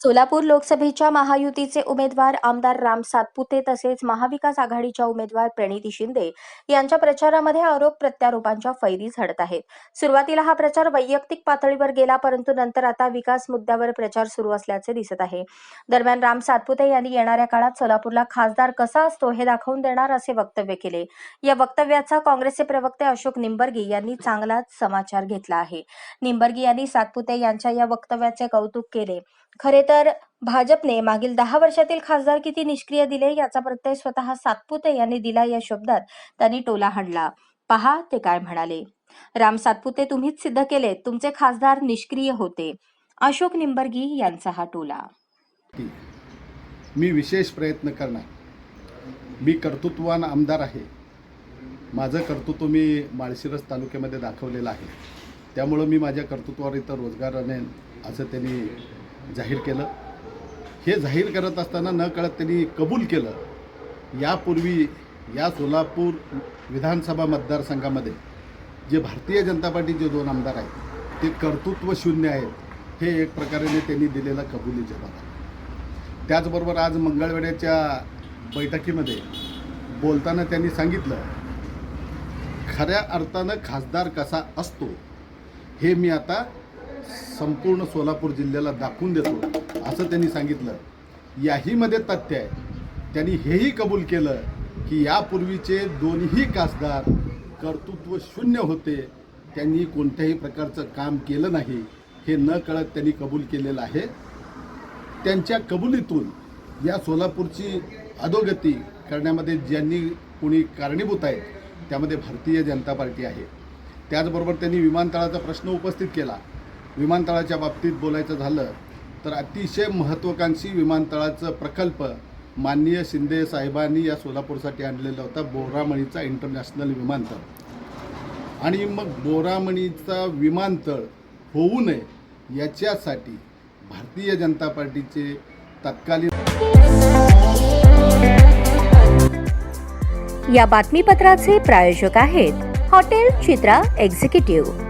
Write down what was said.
सोलापूर लोकसभेच्या महायुतीचे उमेदवार आमदार राम सातपुते तसेच महाविकास आघाडीच्या उमेदवार प्रणिती शिंदे यांच्या प्रचारामध्ये आरोप प्रत्यारोपांच्या फैरी झडत आहेत. सुरुवातीला हा प्रचार वैयक्तिक पातळीवर गेला परंतु नंतर आता विकास मुद्द्यावर प्रचार सुरू असल्याचे दिसत आहे. दरम्यान राम सातपुते यांनी येणाऱ्या काळात सोलापूरला खासदार कसा असतो हे दाखवून देणार असे वक्तव्य केले. या वक्तव्याचा काँग्रेसचे प्रवक्ते अशोक निंबर्गी यांनी चांगलाच समाचार घेतला आहे. निंबर्गी यांनी सातपुते यांच्या या वक्तव्याचे कौतुक केले. खरे तर भाजपने मागील दहा वर्षातील खासदार किती निष्क्रिय दिले याचा प्रत्यय स्वतः सातपुते यांनी दिला या शब्दात त्यांनी टोला हाणला. पहा ते काय म्हणाले. राम सातपुते तुम्हीच सिद्ध केले तुमचे खासदार निष्क्रिय होते. अशोक निंबर्गी यांचा हा टोला. मी विशेष प्रयत्न करणार. मी कर्तृत्ववान आमदार आहे. माझं कर्तृत्व मी माळशिरस तालुक्यामध्ये दाखवलेलं आहे. त्यामुळं मी माझ्या कर्तृत्वावर इथं रोजगार आणेन असं त्यांनी जाहीर केलं. हे जाहीर करत असताना न कळत त्यांनी कबूल केलं. यापूर्वी या सोलापूर विधानसभा मतदारसंघामध्ये जे भारतीय जनता पार्टीचे दोन आमदार आहेत ते कर्तृत्व शून्य आहेत हे एक प्रकारे त्यांनी दिलेला कबुली जबाब आहे. त्याचबरोबर आज मंगळवेड्याच्या बैठकीमध्ये बोलताना त्यांनी सांगितलं खऱ्या अर्थानं खासदार कसा असतो हे मी आता संपूर्ण सोलापूर जिल्ह्याला दाखवून देतो असं त्यांनी सांगितलं. याहीमध्ये तथ्य आहे. त्यांनी हेही कबूल केलं की यापूर्वीचे दोन्ही खासदार कर्तृत्व शून्य होते. त्यांनी कोणत्याही प्रकारचं काम केलं नाही हे न कळत त्यांनी कबूल केलेलं आहे. त्यांच्या कबुलीतून या सोलापूरची अधोगती करण्यामध्ये ज्यांनी कोणी कारणीभूत आहेत त्यामध्ये भारतीय जनता पार्टी आहे. त्याचबरोबर त्यांनी विमानतळाचा प्रश्न उपस्थित केला. विमानतळाच्या बाबतीत बोलायचं झालं तर अतिशय महत्त्वाकांक्षी विमानतळाचं प्रकल्प माननीय शिंदे साहेबांनी या सोलापूरसाठी आणलेला होता बोरामणीचा इंटरनॅशनल विमानतळ. आणि मग बोरामणीचा विमानतळ होऊ नये याच्यासाठी भारतीय जनता पार्टीचे तत्कालीन या बातमीपत्राचे प्रायोजक आहेत हॉटेल चित्रा एक्झिक्युटिव्ह.